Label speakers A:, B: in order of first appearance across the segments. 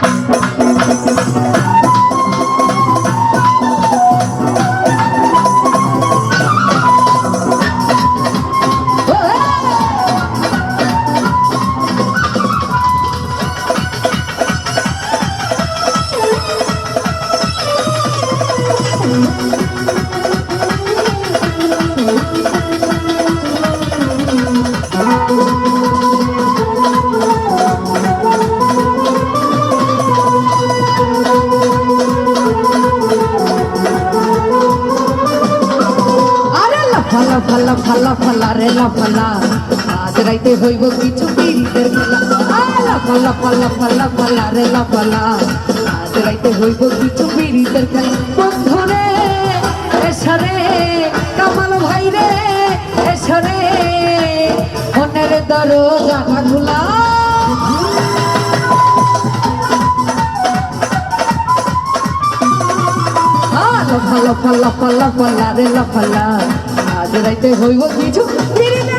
A: Thank you. লাফালা আজ রাইতে হইব কিছু পীড়িতের খেলা লাফালা ফালা ফালা ফালা রে লাফালা আজ রাইতে হইব কিছু পীড়িতের খেলা। বন্ধু রে এসরে কামাল ভাই রে এসরে মনের দরজা খোলা। লাফালা ফালা ফালা ফালা রে লাফালা আজ রাইতে হইব কিছু পীড়িতের খেলা এই,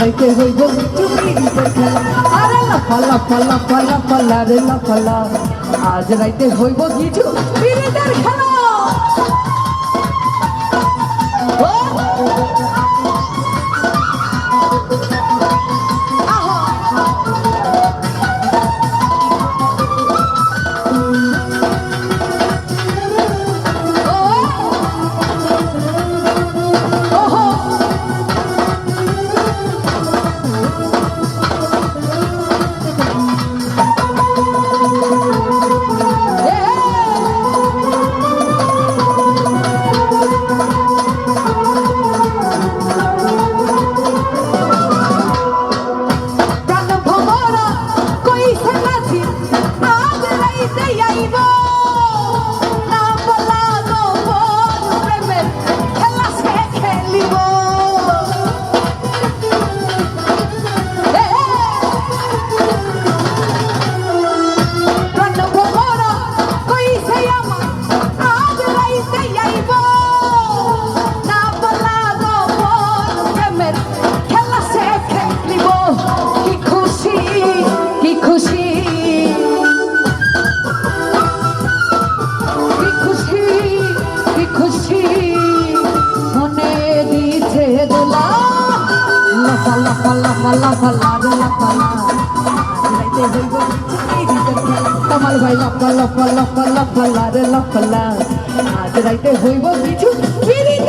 A: রাইতে হইব চুপি আরে লারে লাফালা আজ রাইতে হইব কিছু পিরিতের খেলা। লাফা লাফা লাফা লাফা লারে লাফা। লা আজ রাইতে হইব কিছু পিরিতের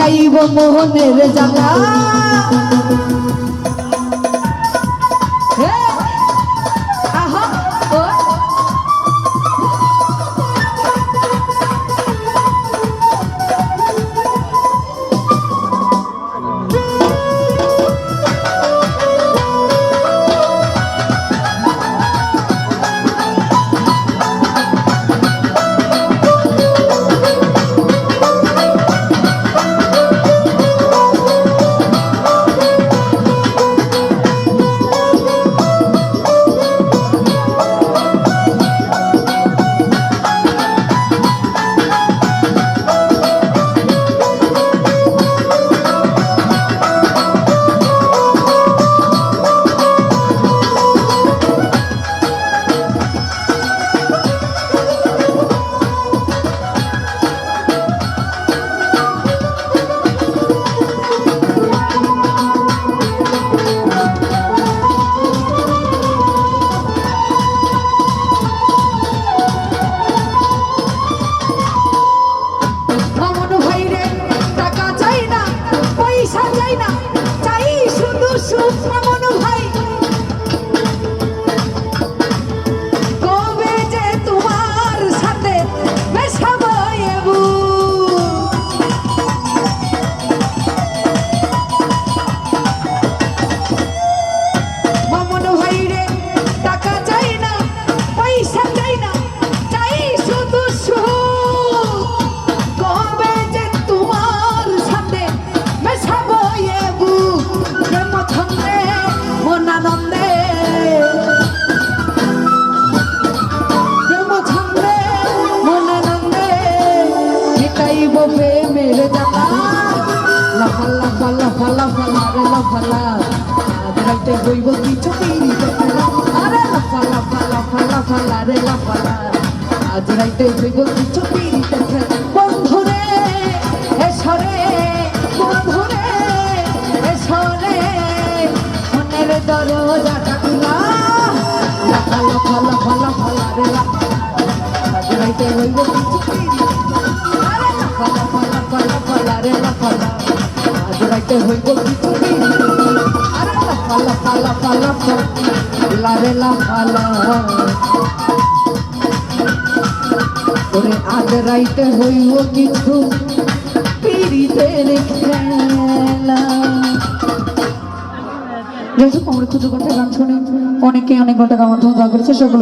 A: মিটাইব মোহনের জ্বালা রাইতে হইব কিছু পিড়িতে খেলা আরে লাফা লাফা লাফা লাফা লারে লাফা, লা। আজ রাইতে হইব কিছু পিড়িতে বন্ধুরে এসরে বন্ধুরে এসরে মনের দরজাটা খুলা লাফা লাফা লাফা লারে লাফা আজ রাইতে হইব কিছু পিড়িতে আরে লাফা লাফা লাফা লাফা লারে লাফা, লা। আজ রাইতে হইব কিছু পিড়িতে লাফা লাফা লাফা লাফা লারে লাফা লা ওরে আজ রাইতে হইব কিছু পিড়িতের খেলা।
B: যেহেতু আমরা ক্ষুদ্র কথা গান শুনে। অনেকে অনেক ঘণ্টা কামার দোয়া করেছে সকল